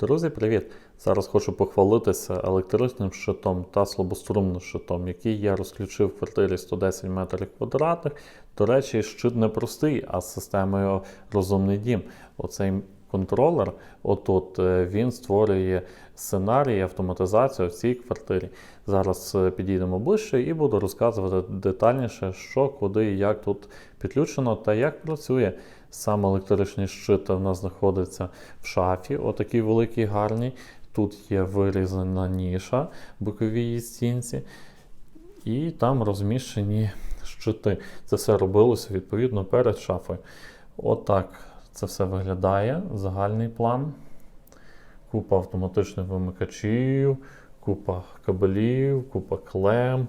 Друзі, привіт! Зараз хочу похвалитися електричним щитом та слабострумним щитом, який я розключив в квартирі 110 метрів квадратних. До речі, щит не простий, а з системою розумний дім. Оцей контролер, отут, е, він створює сценарій, автоматизацію в цій квартирі. Зараз е, підійдемо ближче і буду розказувати детальніше, що, куди і як тут підключено та як працює. Сам електричний щит у нас знаходиться в шафі, отакий великий гарний. Тут є вирізана ніша в боковій стінці, і там розміщені щити. Це все робилося відповідно перед шафою. Отак це все виглядає. Загальний план. Купа автоматичних вимикачів, купа кабелів, купа клем.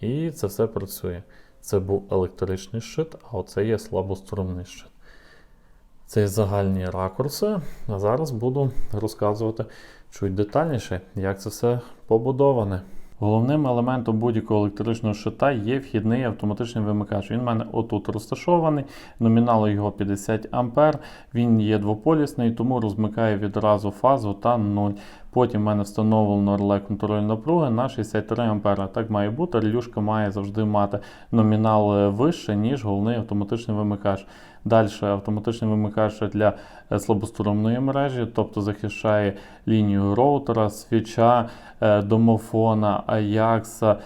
І це все працює. Це був електричний щит, а оце є слабострумний щит. Це загальні ракурси. А зараз буду розказувати чуть детальніше, як це все побудоване. Головним елементом будь-якого електричного щита є вхідний автоматичний вимикач. Він в мене отут розташований, номінал його 50 А. Він є двополісний, тому розмикає відразу фазу та 0. Потім в мене встановлено реле контроль напруги на 63 А. Так має бути. Релюшка має завжди мати номінал е, вище, ніж головний автоматичний вимикач. Далі автоматичний вимикач для е, слабострумної мережі, тобто захищає лінію роутера, свіча, е, домофона, аякса,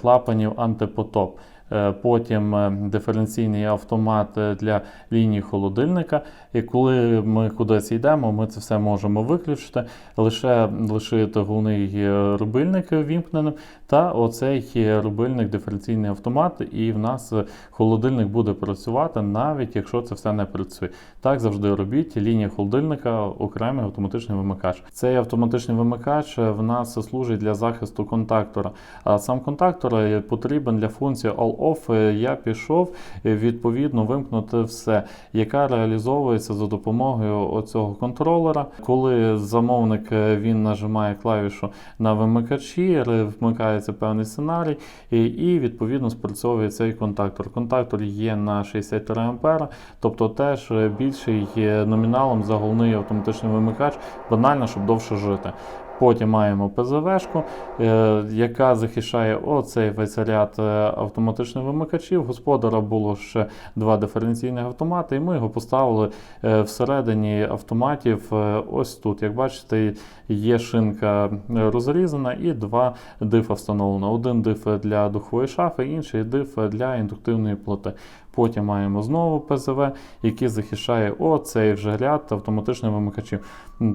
клапанів антипотоп. Е, Потім е, диференційний автомат е, для лінії холодильника. І коли ми кудись йдемо, ми це все можемо виключити, лише лишити головний рубильник вімкненим, та оцей рубильник диференційний автомат, і в нас холодильник буде працювати, навіть якщо це все не працює. Так завжди робіть. Лінія холодильника окремий автоматичний вимикач. Цей автоматичний вимикач в нас служить для захисту контактора. А сам контактор потрібен для функції all-off. Е, Я пішов е, відповідно вимкнути все, яка реалізовується за допомогою оцього контролера. Коли замовник е, він нажимає клавішу на вимикачі, вмикається певний сценарій, і, відповідно спрацьовує цей контактор. Контактор є на 63 А, тобто теж більший номіналом за головний автоматичний вимикач, банально, щоб довше жити. Потім маємо ПЗВшку, е, яка захищає оцей весь ряд е, автоматичних вимикачів. Господара було ще два диференційних автомати, і ми його поставили е, всередині автоматів. Ось тут, як бачите, є шинка розрізана і два дифа встановлено. Один диф для духової шафи, інший диф для індуктивної плити. Потім маємо знову ПЗВ, який захищає оцей вже ряд автоматичних вимикачів.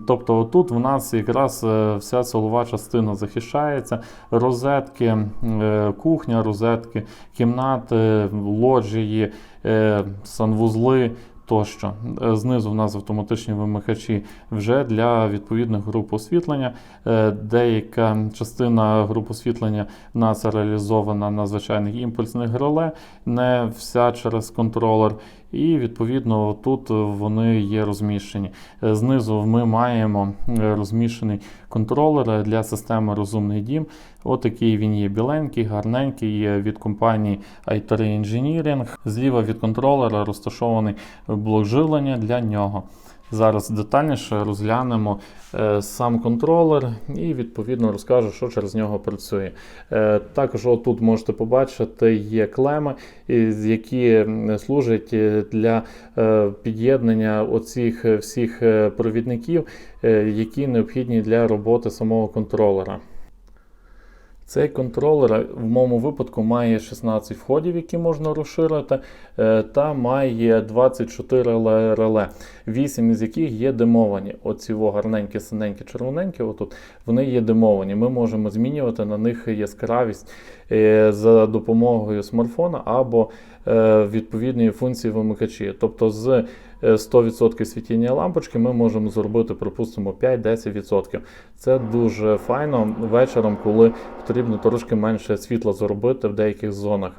Тобто тут в нас якраз е, вся силова частина захищається, розетки, е, кухня, розетки, кімнати, лоджії, е, санвузли. Тощо Е, знизу в нас автоматичні вимикачі вже для відповідних груп освітлення. Е, Деяка частина груп освітлення в нас реалізована на звичайних імпульсних реле, не вся через контролер. І відповідно тут вони є розміщені. Е, Знизу ми маємо е, розміщений контролер для системи Розумний дім. Отакий він є біленький, гарненький від компанії i3 Engineering. Зліва від контролера розташований блок живлення для нього. Зараз детальніше розглянемо е, сам контролер і відповідно розкажу, що через нього працює. Е, також отут можете побачити є клеми, які служать е, для під'єднання оцих всіх провідників, які необхідні для роботи самого контролера. Цей контролер в моєму випадку має 16 входів, які можна розширити, е, та має 24 ле- реле, 8 із яких є демовані. Оці гарненькі, синенькі, червоненькі, отут, вони є демовані. Ми можемо змінювати на них яскравість е, за допомогою смартфона або е, відповідної функції вимикачі. Тобто з е, 100% світіння лампочки ми можемо зробити, припустимо, 5-10%. Це дуже файно вечором, коли потрібно трошки менше світла зробити в деяких зонах.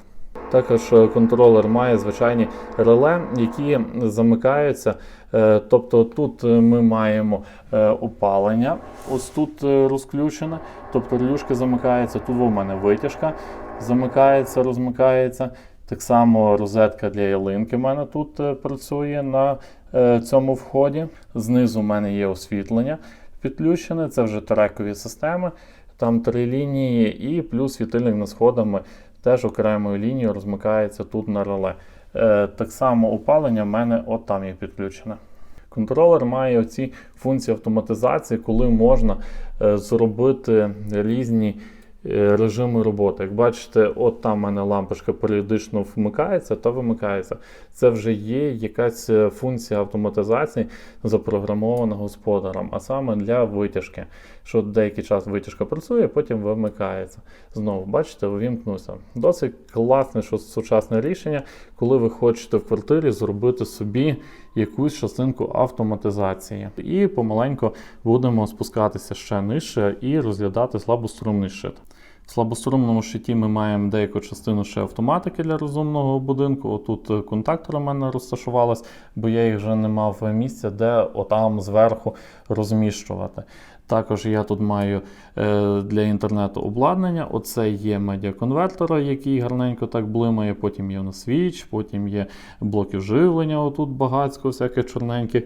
Також е, контролер має звичайні реле, які замикаються. Е, Тобто тут е, ми маємо е, опалення, ось тут е, розключене, тобто релюшки замикаються. Тут у мене витяжка замикається, розмикається. Так само розетка для ялинки в мене тут е, працює на е, цьому вході. Знизу в мене є освітлення. підключене, це вже терекові системи, там три лінії, і плюс світильник над сходами теж окремою лінією розмикається тут на реле. Е, так само опалення в мене от там є підключене. Контролер має оці функції автоматизації, коли можна зробити різні режими роботи. Як бачите, от там мене лампочка періодично вмикається та вимикається. Це вже є якась е, функція автоматизації, запрограмована господарем, а саме для витяжки. Що деякий час витяжка працює, потім вимикається. Знову, бачите, увімкнувся. Досить класне що сучасне рішення, коли ви хочете в квартирі зробити собі якусь частинку автоматизації. І помаленько будемо спускатися ще нижче і розглядати слабострумний щит. В слабострумному щиті ми маємо деяку частину ще автоматики для розумного будинку. Отут е, контактори в мене розташувались, бо я їх вже не мав місця, де отам зверху розміщувати. Також я тут маю е, для інтернету обладнання. Оце є медіаконвертер, який гарненько так блимає. Потім є у нас свіч, потім є блоки живлення. Отут багатсько, всяких чорненьких.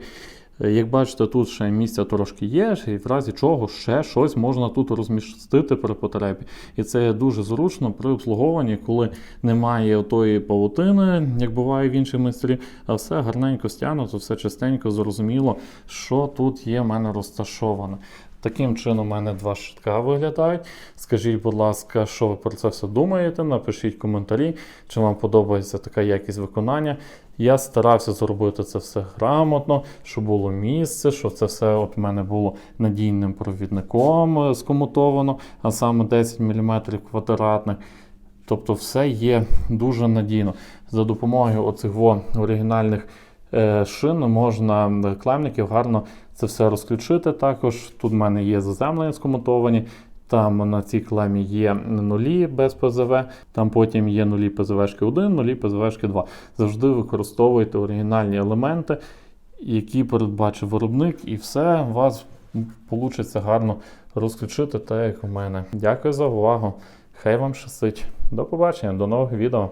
Е, Як бачите, тут ще місця трошки є, і в разі чого ще щось можна тут розмістити при потребі. І це дуже зручно при обслуговуванні, коли немає тої павутини, як буває в інших майстрів, а все гарненько стягнуто, все чистенько, зрозуміло, що тут є в мене розташоване. Таким чином, у мене два щитка виглядають. Скажіть, будь ласка, що ви про це все думаєте? Напишіть коментарі, чи вам подобається така якість виконання. Я старався зробити це все грамотно, щоб було місце, щоб це все от в мене було надійним провідником е, скомутовано, а саме 10 мм квадратних. Тобто все є дуже надійно. За допомогою оцих оригінальних е, шин можна клемників гарно це все розключити. Також тут в мене є заземлення скомутовані. Там на цій клемі є нулі без ПЗВ, там потім є нулі ПЗВшки 1, нулі ПЗВшки 2. Завжди використовуйте оригінальні елементи, які передбачив виробник, і все у вас вийде гарно розключити, так як у мене. Дякую за увагу. Хай вам щастить. До побачення, до нових відео.